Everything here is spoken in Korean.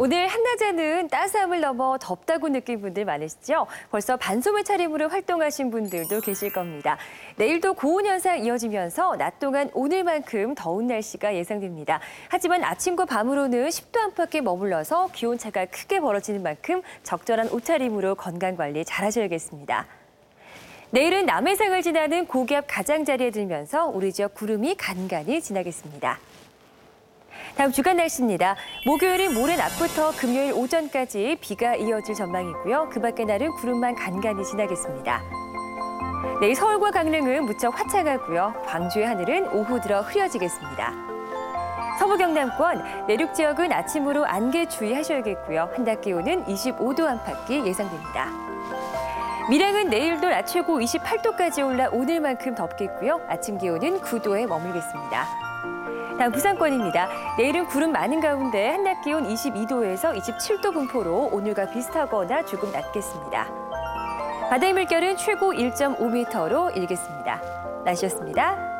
오늘 한낮에는 따스함을 넘어 덥다고 느낀 분들 많으시죠? 벌써 반소매 차림으로 활동하신 분들도 계실 겁니다. 내일도 고온 현상 이어지면서 낮 동안 오늘만큼 더운 날씨가 예상됩니다. 하지만 아침과 밤으로는 10도 안팎에 머물러서 기온 차가 크게 벌어지는 만큼 적절한 옷차림으로 건강 관리 잘하셔야겠습니다. 내일은 남해상을 지나는 고기압 가장자리에 들면서 우리 지역 구름이 간간히 지나겠습니다. 다음 주간 날씨입니다. 목요일은 모레 낮부터 금요일 오전까지 비가 이어질 전망이고요. 그 밖의 날은 구름만 간간히 지나겠습니다. 내일 서울과 강릉은 무척 화창하고요. 광주의 하늘은 오후 들어 흐려지겠습니다. 서부 경남권 내륙 지역은 아침으로 안개 주의하셔야겠고요. 한낮 기온은 25도 안팎이 예상됩니다. 밀양은 내일도 낮 최고 28도까지 올라 오늘만큼 덥겠고요. 아침 기온은 9도에 머물겠습니다. 다음 부산권입니다. 내일은 구름 많은 가운데 한낮 기온 22도에서 27도 분포로 오늘과 비슷하거나 조금 낮겠습니다. 바다의 물결은 최고 1.5m로 일겠습니다. 날씨였습니다.